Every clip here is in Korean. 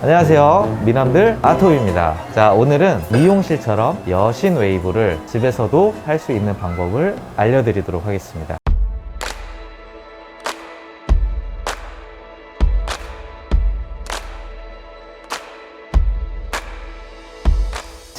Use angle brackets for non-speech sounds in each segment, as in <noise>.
안녕하세요. 미남들 아토입니다. 자, 오늘은 미용실처럼 여신 웨이브를 집에서도 할 수 있는 방법을 알려드리도록 하겠습니다.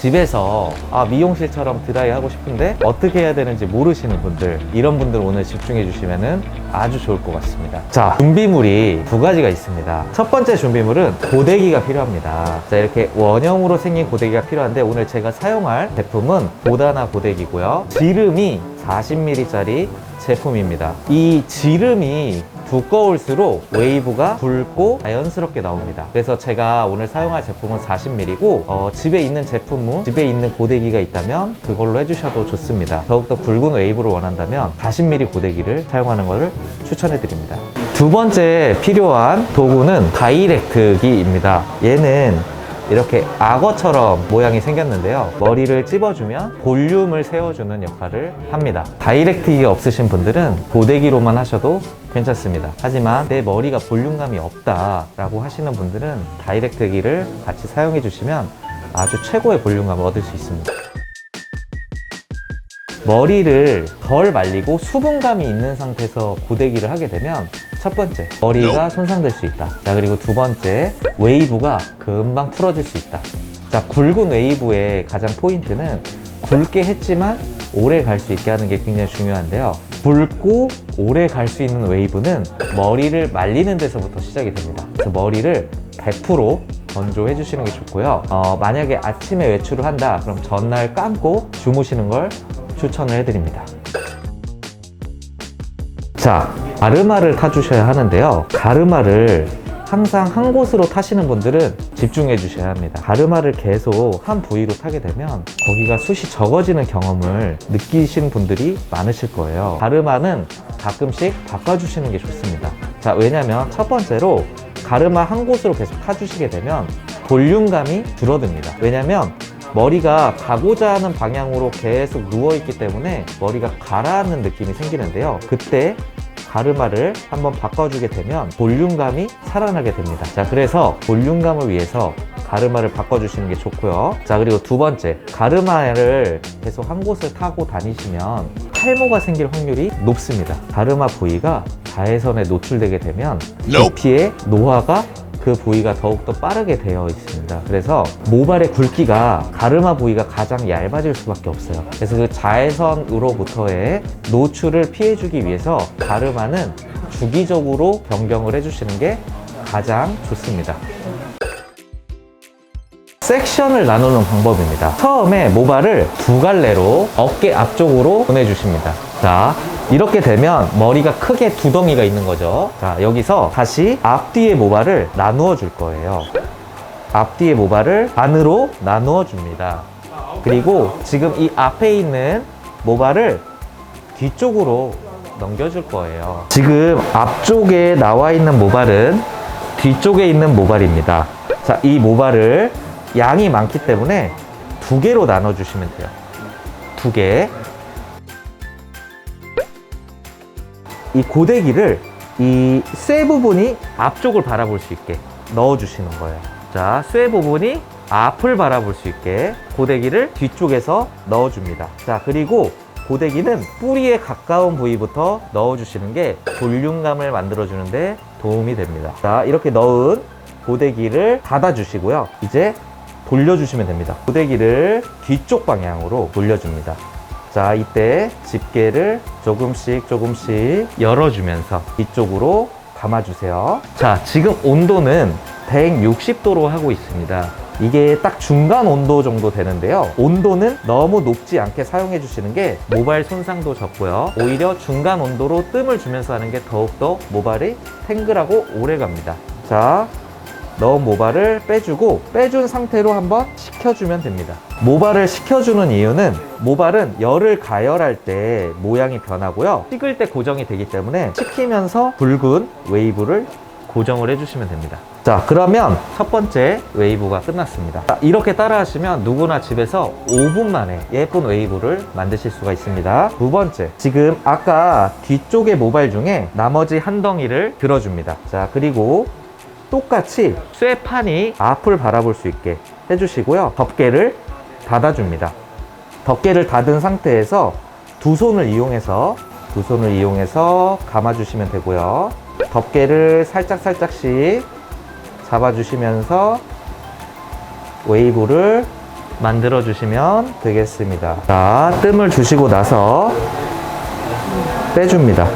집에서 아, 미용실처럼 드라이 하고 싶은데 어떻게 해야 되는지 모르시는 분들 이런 분들 오늘 집중해 주시면 아주 좋을 것 같습니다. 자 준비물이 두 가지가 있습니다. 첫 번째 준비물은 고데기가 필요합니다. 자 이렇게 원형으로 생긴 고데기가 필요한데 오늘 제가 사용할 제품은 보다나 고데기고요. 지름이 40mm 짜리 제품입니다. 이 지름이 두꺼울수록 웨이브가 굵고 자연스럽게 나옵니다. 그래서 제가 오늘 사용할 제품은 40mm고 어, 집에 있는 제품은 집에 있는 고데기가 있다면 그걸로 해주셔도 좋습니다. 더욱더 굵은 웨이브를 원한다면 40mm 고데기를 사용하는 것을 추천해 드립니다. 두 번째 필요한 도구는 다이렉트기입니다. 얘는 이렇게 악어처럼 모양이 생겼는데요. 머리를 찝어주면 볼륨을 세워주는 역할을 합니다. 다이렉트기가 없으신 분들은 고데기로만 하셔도 괜찮습니다. 하지만 내 머리가 볼륨감이 없다라고 하시는 분들은 다이렉트기를 같이 사용해 주시면 아주 최고의 볼륨감을 얻을 수 있습니다. 머리를 덜 말리고 수분감이 있는 상태에서 고데기를 하게 되면 첫 번째 머리가 손상될 수 있다. 자 그리고 두 번째 웨이브가 금방 풀어질 수 있다. 자 굵은 웨이브의 가장 포인트는 굵게 했지만 오래 갈 수 있게 하는 게 굉장히 중요한데요. 굵고 오래 갈 수 있는 웨이브는 머리를 말리는 데서부터 시작이 됩니다. 그래서 머리를 100% 건조해 주시는 게 좋고요. 어, 만약에 아침에 외출을 한다 그럼 전날 감고 주무시는 걸 추천을 해드립니다. 자, 가르마를 타주셔야 하는데요. 가르마를 항상 한 곳으로 타시는 분들은 집중해 주셔야 합니다. 가르마를 계속 한 부위로 타게 되면 거기가 숱이 적어지는 경험을 느끼시는 분들이 많으실 거예요. 가르마는 가끔씩 바꿔주시는 게 좋습니다. 자, 왜냐면 첫 번째로 가르마 한 곳으로 계속 타주시게 되면 볼륨감이 줄어듭니다. 왜냐면 머리가 가고자 하는 방향으로 계속 누워있기 때문에 머리가 가라앉는 느낌이 생기는데요. 그때 가르마를 한번 바꿔주게 되면 볼륨감이 살아나게 됩니다. 자, 그래서 볼륨감을 위해서 가르마를 바꿔주시는 게 좋고요. 자, 그리고 두 번째, 가르마를 계속 한 곳을 타고 다니시면 탈모가 생길 확률이 높습니다. 가르마 부위가 자외선에 노출되게 되면 두피의 노화가 그 부위가 더욱더 빠르게 되어 있습니다. 그래서 모발의 굵기가 가르마 부위가 가장 얇아질 수밖에 없어요. 그래서 그 자외선으로부터의 노출을 피해주기 위해서 가르마는 주기적으로 변경을 해주시는 게 가장 좋습니다. 섹션을 나누는 방법입니다. 처음에 모발을 두 갈래로 어깨 앞쪽으로 보내주십니다. 자, 이렇게 되면 머리가 크게 두 덩이가 있는 거죠. 자, 여기서 다시 앞뒤의 모발을 나누어 줄 거예요. 앞뒤의 모발을 반으로 나누어 줍니다. 그리고 지금 이 앞에 있는 모발을 뒤쪽으로 넘겨줄 거예요. 지금 앞쪽에 나와 있는 모발은 뒤쪽에 있는 모발입니다. 자, 이 모발을 양이 많기 때문에 두 개로 나눠주시면 돼요. 두 개. 이 고데기를 이 쇠 부분이 앞쪽을 바라볼 수 있게 넣어주시는 거예요. 자, 쇠 부분이 앞을 바라볼 수 있게 고데기를 뒤쪽에서 넣어줍니다. 자, 그리고 고데기는 뿌리에 가까운 부위부터 넣어주시는 게 볼륨감을 만들어주는데 도움이 됩니다. 자, 이렇게 넣은 고데기를 닫아주시고요. 이제 돌려주시면 됩니다. 고데기를 뒤쪽 방향으로 돌려줍니다. 자, 이때 집게를 조금씩 조금씩 열어주면서 이쪽으로 감아주세요. 자, 지금 온도는 160도로 하고 있습니다. 이게 딱 중간 온도 정도 되는데요. 온도는 너무 높지 않게 사용해 주시는 게 모발 손상도 적고요. 오히려 중간 온도로 뜸을 주면서 하는 게 더욱더 모발이 탱글하고 오래 갑니다. 자, 넣은 모발을 빼주고 빼준 상태로 한번 식혀주면 됩니다. 모발을 식혀주는 이유는 모발은 열을 가열할 때 모양이 변하고요. 식을 때 고정이 되기 때문에 식히면서 붉은 웨이브를 고정을 해주시면 됩니다. 자, 그러면 첫 번째 웨이브가 끝났습니다. 자, 이렇게 따라 하시면 누구나 집에서 5분 만에 예쁜 웨이브를 만드실 수가 있습니다. 두 번째, 지금 아까 뒤쪽의 모발 중에 나머지 한 덩이를 들어줍니다. 자, 그리고 똑같이 쇠판이 앞을 바라볼 수 있게 해주시고요. 덮개를 닫아줍니다. 덮개를 닫은 상태에서 두 손을 이용해서 두 손을 이용해서 감아주시면 되고요. 덮개를 살짝 살짝씩 잡아주시면서 웨이브를 만들어 주시면 되겠습니다. 자, 뜸을 주시고 나서 빼줍니다.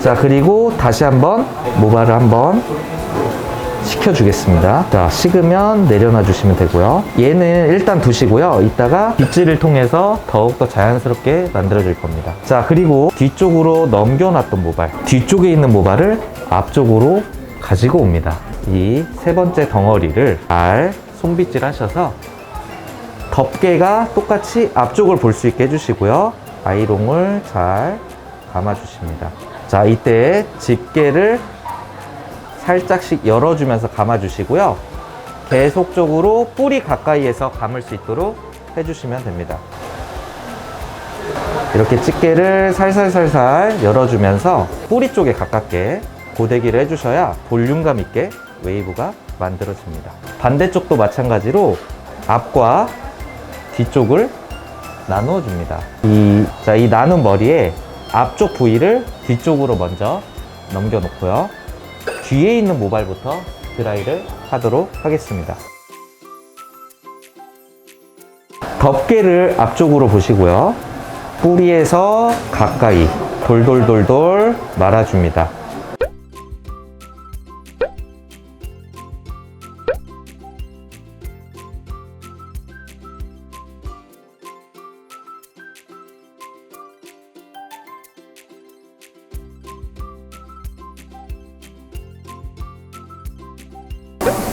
자, 그리고 다시 한번 모발을 한번 식혀주겠습니다. 자, 식으면 내려놔 주시면 되고요. 얘는 일단 두시고요. 이따가 빗질을 통해서 더욱더 자연스럽게 만들어 줄 겁니다. 자, 그리고 뒤쪽으로 넘겨놨던 모발. 뒤쪽에 있는 모발을 앞쪽으로 가지고 옵니다. 이 세 번째 덩어리를 잘 손빗질 하셔서 덮개가 똑같이 앞쪽을 볼 수 있게 해주시고요. 아이롱을 잘 감아주십니다. 자, 이때 집게를 살짝씩 열어주면서 감아주시고요. 계속적으로 뿌리 가까이에서 감을 수 있도록 해주시면 됩니다. 이렇게 집게를 살살살살 열어주면서 뿌리 쪽에 가깝게 고데기를 해주셔야 볼륨감 있게 웨이브가 만들어집니다. 반대쪽도 마찬가지로 앞과 뒤쪽을 나누어 줍니다. 이, 자, 이 나눈 머리에 앞쪽 부위를 뒤쪽으로 먼저 넘겨 놓고요. 뒤에 있는 모발부터 드라이를 하도록 하겠습니다. 덮개를 앞쪽으로 보시고요. 뿌리에서 가까이 돌돌돌돌 말아줍니다.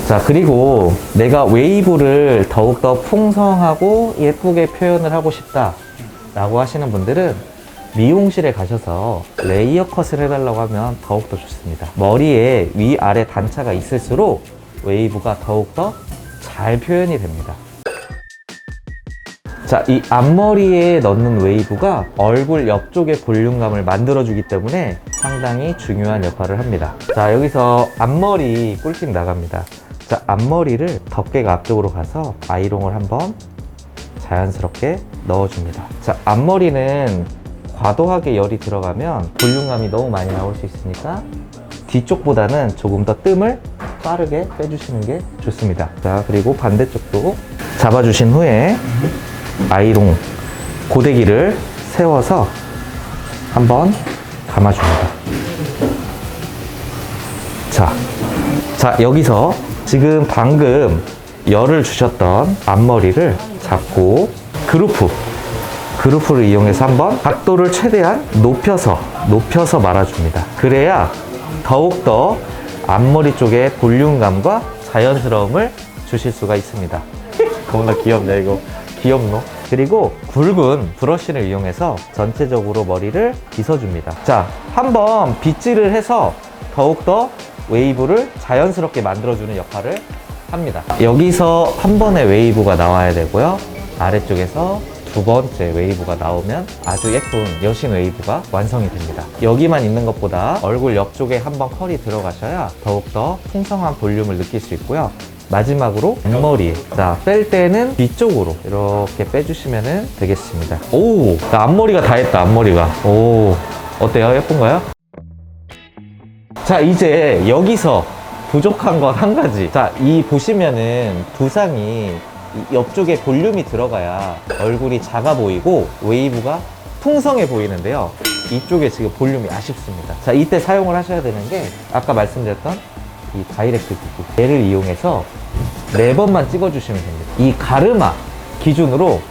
자, 그리고 내가 웨이브를 더욱더 풍성하고 예쁘게 표현을 하고 싶다. 라고 하시는 분들은 미용실에 가셔서 레이어 컷을 해달라고 하면 더욱더 좋습니다. 머리에 위아래 단차가 있을수록 웨이브가 더욱더 잘 표현이 됩니다. 자, 이 앞머리에 넣는 웨이브가 얼굴 옆쪽의 볼륨감을 만들어주기 때문에 상당히 중요한 역할을 합니다. 자, 여기서 앞머리 꿀팁 나갑니다. 자, 앞머리를 덮개가 앞쪽으로 가서 아이롱을 한번 자연스럽게 넣어줍니다. 자, 앞머리는 과도하게 열이 들어가면 볼륨감이 너무 많이 나올 수 있으니까 뒤쪽보다는 조금 더 뜸을 빠르게 빼주시는 게 좋습니다. 자, 그리고 반대쪽도 잡아주신 후에 아이롱 고데기를 세워서 한번 감아줍니다. 자, 자, 여기서 지금 방금 열을 주셨던 앞머리를 잡고 그루프, 그루프를 이용해서 한번 각도를 최대한 높여서, 높여서 말아줍니다. 그래야 더욱더 앞머리 쪽에 볼륨감과 자연스러움을 주실 수가 있습니다. <laughs> 겁나 귀엽네, 이거. 귀엽노? 그리고 굵은 브러쉬를 이용해서 전체적으로 머리를 빗어줍니다. 자, 한번 빗질을 해서 더욱더 웨이브를 자연스럽게 만들어주는 역할을 합니다. 여기서 한 번의 웨이브가 나와야 되고요. 아래쪽에서 두 번째 웨이브가 나오면 아주 예쁜 여신 웨이브가 완성이 됩니다. 여기만 있는 것보다 얼굴 옆쪽에 한번 컬이 들어가셔야 더욱더 풍성한 볼륨을 느낄 수 있고요. 마지막으로 앞머리. 자, 뺄 때는 뒤쪽으로 이렇게 빼주시면 되겠습니다. 오! 나 앞머리가 다 했다, 앞머리가. 오. 어때요? 예쁜가요? 자, 이제 여기서 부족한 것한 가지. 자, 이 보시면은 두상이 이 옆쪽에 볼륨이 들어가야 얼굴이 작아 보이고 웨이브가 풍성해 보이는데요. 이쪽에 지금 볼륨이 아쉽습니다. 자, 이때 사용을 하셔야 되는 게 아까 말씀드렸던 이 다이렉트 기구. 얘를 이용해서 네 번만 찍어주시면 됩니다. 이 가르마 기준으로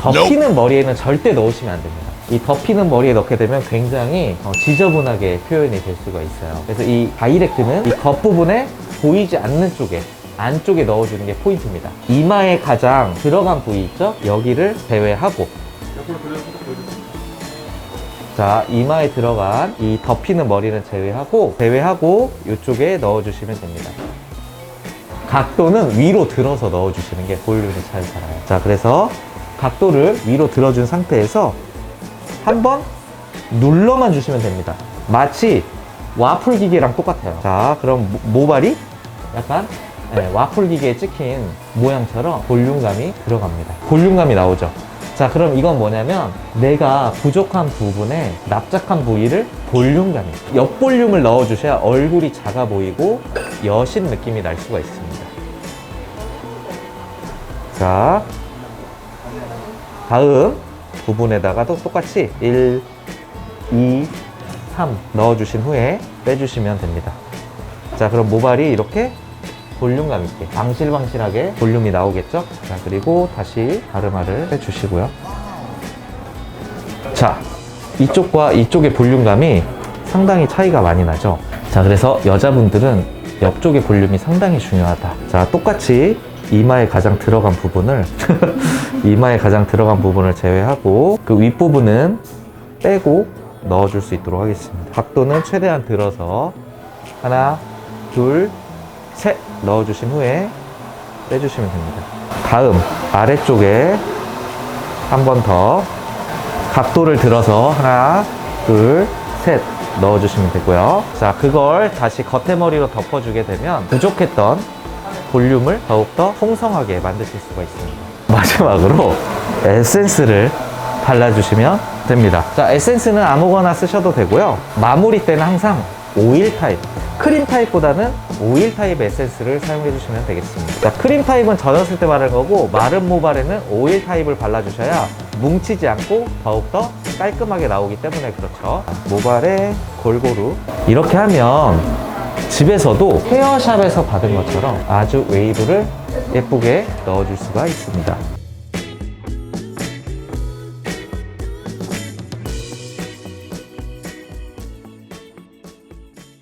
덮이는 머리에는 절대 넣으시면 안 됩니다. 이 덮이는 머리에 넣게 되면 굉장히 어, 지저분하게 표현이 될 수가 있어요. 그래서 이 다이렉트는 이 겉부분에 보이지 않는 쪽에 안쪽에 넣어주는 게 포인트입니다. 이마에 가장 들어간 부위 있죠? 여기를 제외하고 자 이마에 들어간 이 덮이는 머리는 제외하고 제외하고 이쪽에 넣어주시면 됩니다. 각도는 위로 들어서 넣어주시는 게 볼륨이 잘 살아요. 자 그래서 각도를 위로 들어준 상태에서 한번 눌러만 주시면 됩니다. 마치 와플 기계랑 똑같아요. 자, 그럼 모- 모발이 약간 네, 와플 기계에 찍힌 모양처럼 볼륨감이 들어갑니다. 볼륨감이 나오죠. 자, 그럼 이건 뭐냐면 내가 부족한 부분에 납작한 부위를 볼륨감이 옆볼륨을 넣어주셔야 얼굴이 작아 보이고 여신 느낌이 날 수가 있습니다. 자, 다음 부분에다가도 똑같이 1, 2, 3 넣어주신 후에 빼주시면 됩니다. 자, 그럼 모발이 이렇게 볼륨감 있게 방실방실하게 볼륨이 나오겠죠? 자, 그리고 다시 가르마를 빼주시고요. 자, 이쪽과 이쪽의 볼륨감이 상당히 차이가 많이 나죠? 자, 그래서 여자분들은 옆쪽의 볼륨이 상당히 중요하다. 자, 똑같이 이마에 가장 들어간 부분을 <laughs> 이마에 가장 들어간 부분을 제외하고 그 윗부분은 빼고 넣어줄 수 있도록 하겠습니다. 각도는 최대한 들어서 하나, 둘, 셋 넣어주신 후에 빼주시면 됩니다. 다음 아래쪽에 한 번 더 각도를 들어서 하나, 둘, 셋 넣어주시면 되고요. 자, 그걸 다시 겉에머리로 덮어주게 되면 부족했던 볼륨을 더욱더 풍성하게 만드실 수가 있습니다. 마지막으로 에센스를 발라주시면 됩니다. 자, 에센스는 아무거나 쓰셔도 되고요. 마무리 때는 항상 오일 타입, 크림 타입보다는 오일 타입 에센스를 사용해 주시면 되겠습니다. 자, 크림 타입은 젖었을 때 바른 거고 마른 모발에는 오일 타입을 발라주셔야 뭉치지 않고 더욱더 깔끔하게 나오기 때문에 그렇죠. 모발에 골고루 이렇게 하면 집에서도 헤어샵에서 받은 것처럼 아주 웨이브를 예쁘게 넣어줄 수가 있습니다.